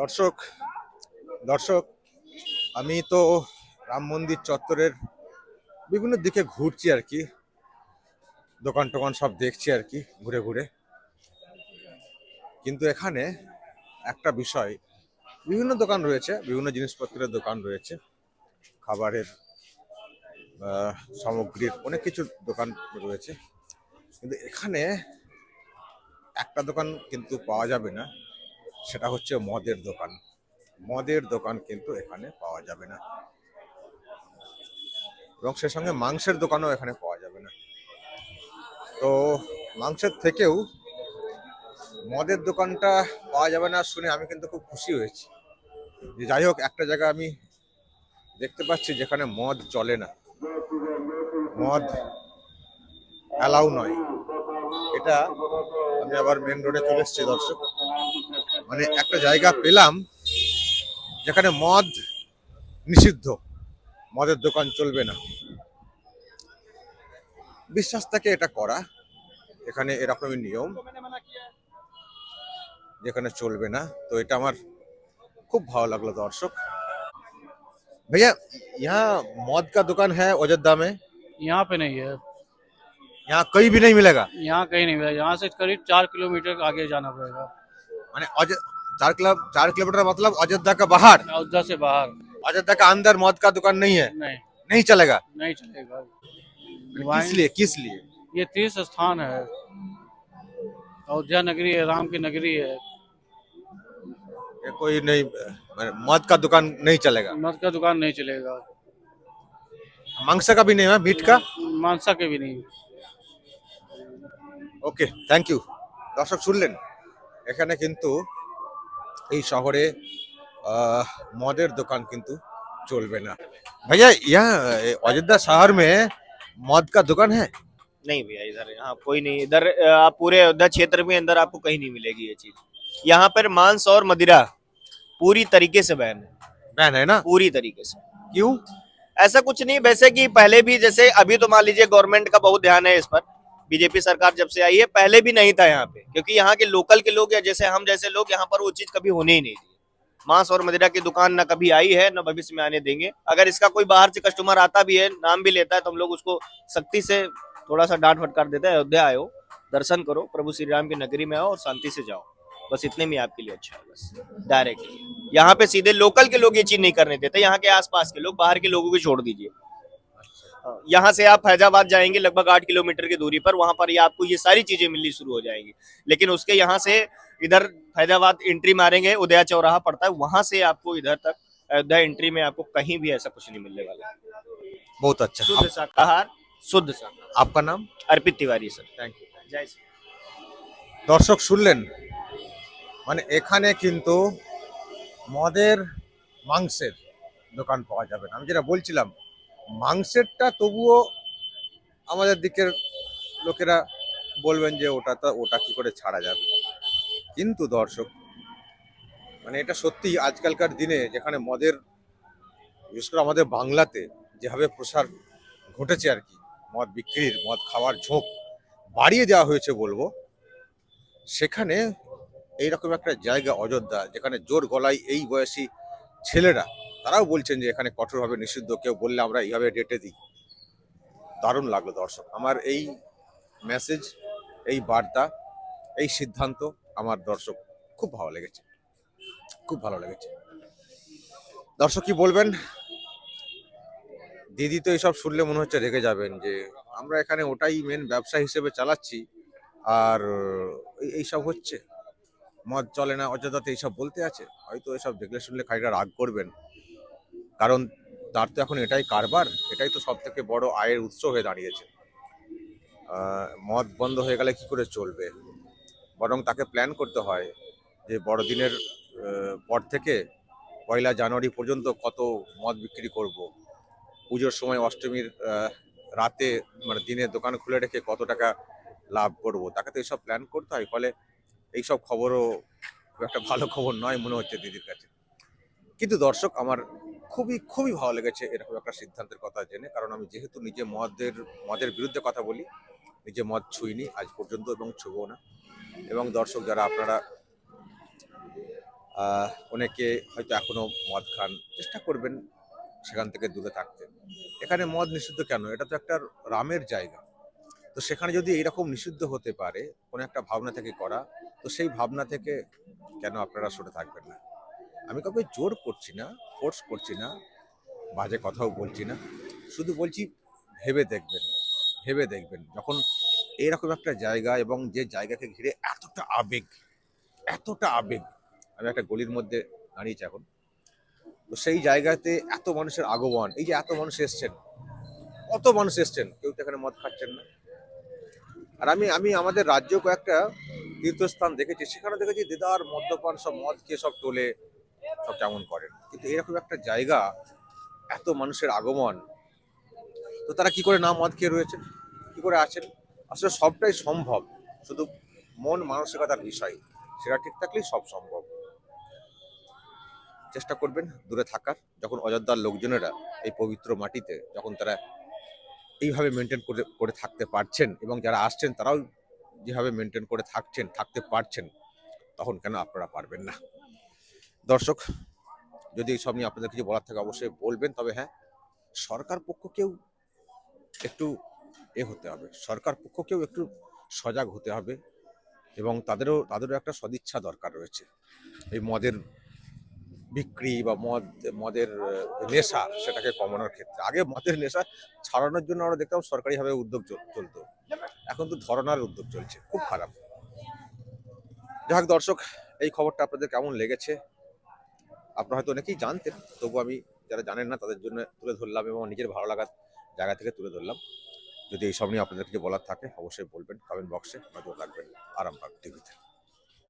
দর্শক দর্শক, আমি তো রাম মন্দির চত্বরের বিভিন্ন দিকে ঘুরছি আর কি। দোকান টোকান সব দেখছি আর কি, ঘুরে ঘুরে। কিন্তু এখানে একটা বিষয়, বিভিন্ন দোকান রয়েছে, বিভিন্ন জিনিসপত্রের দোকান রয়েছে, খাবারের সামগ্রীর অনেক কিছু দোকান রয়েছে। কিন্তু এখানে একটা দোকান কিন্তু পাওয়া যাবে না। সেটা হচ্ছে মদের দোকান। মদের দোকান কিন্তু এখানে পাওয়া যাবে না। এবং সে সঙ্গে মাংসের দোকানও এখানে পাওয়া যাবে না। তো মাংসের থেকেও মদের দোকানটা পাওয়া যাবে না শুনে আমি কিন্তু খুব খুশি হয়েছি। যে যাই হোক, একটা জায়গা আমি দেখতে পাচ্ছি যেখানে মদ চলে না। মদ অ্যালাউ নয়। এটা আমি আবার মেন রোডে চলে এসেছি দর্শক। মানে একটা জায়গা পেলাম যেখানে মদ নিষিদ্ধ মদের দোকান চলবে না বিশ্বাস থাকে এটা করা এখানে এরকমই নিয়ম যেখানে চলবে না তো এটা আমার খুব ভালো লাগলো দর্শক भैया यहाँ मौत का दुकान है अयोध्या में यहाँ पे नहीं है यहाँ कहीं भी नहीं मिलेगा यहाँ कहीं नहीं मिला यहाँ से करीब चार किलोमीटर आगे जाना पड़ेगा माने चार क्लब चार किलोमीटर मतलब अयोध्या का बाहर। अयोध्या से बाहर। अयोध्या का अंदर मौत का दुकान नहीं है। नहीं। नहीं चलेगा। नहीं चलेगा। किस लिए किस लिए? ये तीर्थ स्थान है। अयोध्या नगरी है राम की नगरी है। ये कोई नहीं मौत का दुकान नहीं चलेगा। मौत का दुकान नहीं चलेगा। मांसा का भी नहीं है मीट का? मांसा के भी नहीं। ओके थैंक यू दर्शक सुन लेना এখানে কিন্তু এই শহরে আহ, মদের দোকান কিন্তু চলবে না भैया यहाँ ए, अयोध्या शहर में मद का दुकान है नहीं भैया इधर यहाँ कोई नहीं इधर अ, आप पूरे अयोध्या क्षेत्र में अंदर आपको कहीं नहीं मिलेगी ये चीज यहाँ पर मांस और मदिरा पूरी तरीके से बैन है बैन है ना पूरी तरीके से क्यों ऐसा कुछ नहीं वैसे कि पहले भी जैसे अभी तो मान लीजिए गवर्नमेंट का बहुत ध्यान है इस पर बीजेपी सरकार जब से आई है, पहले भी नहीं था यहाँ पे, क्योंकि यहाँ के लोकल के लोग या जैसे हम जैसे लोग, यहाँ पर वो चीज़ कभी होने ही नहीं थी। मांस और मदिरा की दुकान ना कभी आई है, ना भविष्य में आने देंगे। अगर इसका कोई बाहर से कस्टमर आता भी है, नाम भी लेता है तो हम लोग उसको सख्ती से थोड़ा सा डांट फटकार देते हैं, अयोध्या आयो, दर्शन करो, प्रभु श्री राम की नगरी में आओ और शांति से जाओ। बस इतने में आपके लिए अच्छा है, बस डायरेक्ट यहाँ पे सीधे लोकल के लोग ये चीज़ नहीं करने देते, यहाँ के आसपास के लोग, बाहर के लोगों को छोड़ दीजिए। यहाँ से आप फैजाबाद जाएंगे लगभग आठ किलोमीटर की दूरी पर वहां पर ये आपको ये सारी चीजें मिलनी शुरू हो जाएंगी लेकिन उसके यहाँ से इधर फैजाबाद एंट्री मारेंगे उदया चौराहा पड़ता है वहां से आपको इधर तक अयोध्या एंट्री में आपको कहीं भी ऐसा कुछ नहीं मिलने वाला बहुत अच्छा शुद्ध आप, शाकाहार शुद्ध शाकाहार आपका नाम Arpit Tiwari sir thank you जय श्री দর্শক শুনলেন মানে এখানে কিন্তু মদের মাংসের দোকান পাওয়া যাবে না আমি যেটা বলছিলাম মাংসেরটা তবুও আমাদের দিকের লোকেরা বলবেন যে ওটা তো, ওটা কি করে ছাড়া যাবে? কিন্তু দর্শক মানে এটা সত্যি আজকালকার দিনে যেখানে মদের, বিশেষ করে আমাদের বাংলাতে যেভাবে প্রসার ঘটেছে আর কি, মদ বিক্রির, মদ খাওয়ার ঝোঁক বাড়িয়ে দেওয়া হয়েছে বলব, সেখানে এইরকম একটা জায়গা অযোধ্যা, যেখানে জোর গলায় এই বয়সী ছেলেরা তারাও বলছেন যে এখানে কঠোরভাবে নিষিদ্ধ। কেউ বললে আমরা এইভাবে ডেটে দিই। দারুণ লাগল দর্শক। আমার এই মেসেজ এই বার্তা, এই সিদ্ধান্ত আমার দর্শক খুব ভালো লেগেছে। খুব ভালো লেগেছে। দর্শক কি বলবেন? দিদি তো এইসব শুনলে মনে হচ্ছে রেগে যাবেন যে আমরা এখানে ওটাই মেন ব্যবসা হিসেবে চালাচ্ছি। আর এই- এইসব হচ্ছে। মদ চলে না অযোধ্যাতে এইসব বলতে আছে। হয়তো এসব দেখলে শুনলে খানিকটা রাগ করবেন। কারণ তার তো এখন এটাই কারবার, এটাই তো সব থেকে বড় আয়ের উৎস হয়ে দাঁড়িয়েছে। মদ বন্ধ হয়ে গেলে কি করে চলবে? বরং তাকে প্ল্যান করতে হয় যে বড়দিনের পর থেকে পয়লা জানুয়ারি পর্যন্ত কত মদ বিক্রি করব। পুজোর সময় অষ্টমীর রাতে মানে দিনে দোকান খুলে রেখে কত টাকা লাভ করব, তাকে তো এইসব প্ল্যান করতে হয়। ফলে এইসব খবরও খুব একটা ভালো খবর নয় মনে হচ্ছে দিদির কাছে। কিন্তু দর্শক, আমার খুবই খুবই ভালো লেগেছে এরকম একটা সিদ্ধান্তের কথা জেনে। কারণ আমি যেহেতু নিজে মদের মদের বিরুদ্ধে কথা বলি, নিজে মদ ছুঁইনি আজ পর্যন্ত এবং ছুঁবো না। এবং দর্শক যারা আপনারা অনেকে হয়তো এখনও মদ খান, চেষ্টা করবেন সেখান থেকে দূরে থাকতে। এখানে মদ নিষিদ্ধ কেন? এটা তো একটা রামের জায়গা। তো সেখানে যদি এইরকম নিষিদ্ধ হতে পারে, কোনো একটা ভাবনা থেকে করা, তো সেই ভাবনা থেকে কেন আপনারা সরে থাকবেন না? আমি কাউকে জোর করছি না ফোর্স করছি না, বাজে কথাও বলছি না। শুধু বলছি, ভেবে দেখবেন ভেবে দেখবেন। যখন এরকম একটা জায়গা এবং যে জায়গাকে ঘিরে এতটা আবেগ এতটা আবেগ, আমি একটা গলির মধ্যে দাঁড়িয়েছি এখন, তো সেই জায়গাতে এত মানুষের আগমন, এই যে এত মানুষ এসছেন, কত মানুষ এসছেন, কেউ তো এখানে মদ খাচ্ছেন না। আর আমি আমি আমাদের রাজ্য কয়েকটা তীর্থস্থান দেখেছি, সেখানে দেখেছি দেদার মদ্যপান সব মদ খেয়ে সব তোলে সব কেমন করেন। কিন্তু এরকম একটা জায়গা, এত মানুষের আগমন, তো তারা কি করে না মদ খেয়ে রয়েছেন? কি করে আছেন? আসলে সবটাই সম্ভব। শুধু মন মানসিকতার বিষয়, সেটা ঠিক থাকলেই সব সম্ভব। চেষ্টা করবেন দূরে থাকার। যখন অযোধ্যার লোকজনেরা এই পবিত্র মাটিতে যখন তারা এইভাবে মেনটেন করে করে থাকতে পারছেন এবং যারা আসছেন, তারাও যেভাবে মেনটেন করে থাকছেন, থাকতে পারছেন, তখন কেন আপনারা পারবেন না? দর্শক, যদি এইসব নিয়ে আপনাদের কিছু বলার থাকে অবশ্যই বলবেন, তবে হ্যাঁ সরকার পক্ষকেও একটু এ হতে হবে। সরকার পক্ষকেও একটু সজাগ হতে হবে এবং তাদেরও তাদেরও একটা সদিচ্ছা দরকার রয়েছে। এই মদের বিক্রি বা মদ, মদের নেশা সেটাকে কমানোর ক্ষেত্রে। আগে মদের নেশা ছাড়ানোর জন্য আমরা দেখতাম সরকারিভাবে উদ্যোগ চল- চলতো। এখন তো ধরনার উদ্যোগ চলছে, খুব খারাপ। যাই হোক দর্শক, এই খবরটা আপনাদের কেমন লেগেছে? আপনারা হয়তো অনেকেই জানতেন তবু আমি যারা জানেন না তাদের জন্য তুলে ধরলাম এবং নিজের ভালো লাগার জায়গা থেকে তুলে ধরলাম। যদি এই সব নিয়ে আপনাদের কিছু বলার থাকে, অবশ্যই বলবেন কমেন্ট বক্সে নজর রাখবেন আরামবাগ টিভিতে